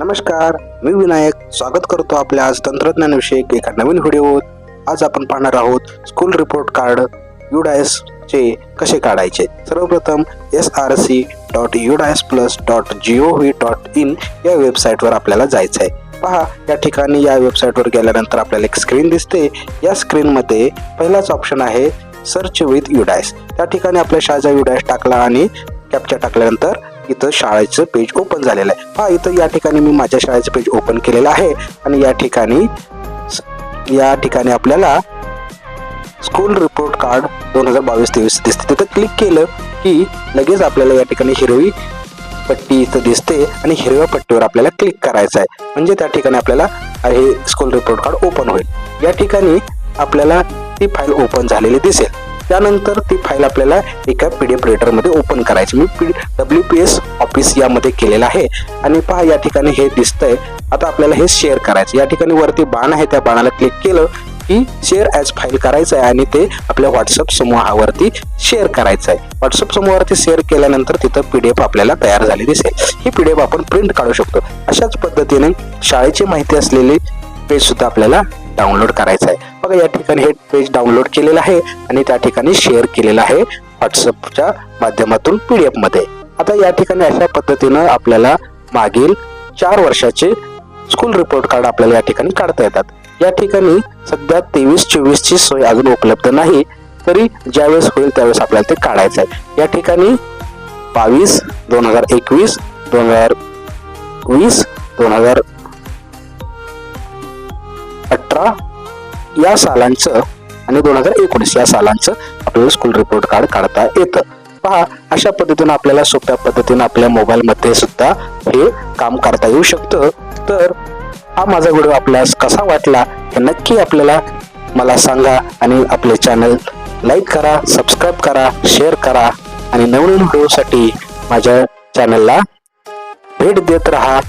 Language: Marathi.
नमस्कार मी विनायक. स्वागत करतो आपल्या आज तंत्रज्ञानविषयक एका नवीन व्हिडिओत आज आपण पाहणार आहोत स्कूल रिपोर्ट कार्ड युडायस चे कसे काढायचे. सर्वप्रथम S R C dot UDISE plus dot G O V dot in या वेबसाईटवर आपल्याला जायचं आहे पहा या ठिकाणी या वेबसाईटवर गेल्यानंतर आपल्याला एक स्क्रीन दिसते. या स्क्रीनमध्ये पहिलाच ऑप्शन आहे सर्च विथ युडायस त्या ठिकाणी आपल्या शाजा युडायस टाकला आणि कॅप्चर टाकल्यानंतर इथं शाळेचं पेज ओपन झालेलं आहे. हा इथं या ठिकाणी मी माझ्या शाळेचं पेज ओपन केलेलं आहे आणि या ठिकाणी या ठिकाणी आपल्याला स्कूल रिपोर्ट कार्ड दोन हजार बावीस तेवीस दिसते. तिथं क्लिक केलं की लगेच आपल्याला या ठिकाणी हिरवी पट्टी इथं दिसते आणि हिरव्या पट्टीवर आपल्याला क्लिक करायचं आहे. म्हणजे त्या ठिकाणी आपल्याला हे स्कूल रिपोर्ट कार्ड ओपन होईल. या ठिकाणी आपल्याला ती फाईल ओपन झालेली दिसेल. त्यानंतर ती फाईल आपल्याला एका पी डी एफ रेडरमध्ये ओपन करायची. मी P W P S office यामध्ये केलेलं आहे. आणि पहा या ठिकाणी हे दिसतंय. आता आपल्याला हे शेअर करायचं. या ठिकाणी वरती बाण आहे. त्या बाणाला क्लिक केलं की शेअर ॲज फाईल करायचं आहे आणि ते आपल्या व्हॉट्सअप समूहावरती शेअर करायचं आहे. व्हॉट्सअप समूहावरती शेअर केल्यानंतर तिथं पी डी एफ आपल्याला तयार झाली दिसेल. ही पी डी एफ आपण प्रिंट काढू शकतो. अशाच पद्धतीने शाळेची माहिती असलेली पेज सुद्धा आपल्याला डाउनलोड करायचं आहे. बघा या ठिकाणी हे पेज डाउनलोड केलेलं आहे आणि त्या ठिकाणी शेअर केलेलं आहे व्हॉट्सअपच्या माध्यमातून पी डी एफमध्ये आता या ठिकाणी अशा पद्धतीनं आपल्याला मागील चार वर्षाचे स्कूल रिपोर्ट कार्ड आपल्याला या ठिकाणी काढता येतात. या ठिकाणी सध्या तेवीस चोवीस ची सोय अजून उपलब्ध नाही तरी ज्यावेळेस होईल त्यावेळेस आपल्याला ते काढायचं आहे. या ठिकाणी बावीस दोन हजार एकवीस दोन हजार वीस दोन हजार अठरा या सालांचं आणि दोन हजार एकोणीस या सालांचं आपल्याला स्कूल रिपोर्ट कार्ड काढता येतं. पहा अशा पद्धतीनं आपल्याला सोप्या पद्धतीनं आपल्या मोबाईलमध्ये सुद्धा हे काम करता येऊ शकतं. तर हा माझा व्हिडिओ आपल्यास कसा वाटला हे नक्की आपल्याला मला सांगा आणि आपले चॅनल लाईक करा सबस्क्राईब करा शेअर करा आणि नवीन व्हिडिओसाठी माझ्या चॅनलला भेट देत राहा.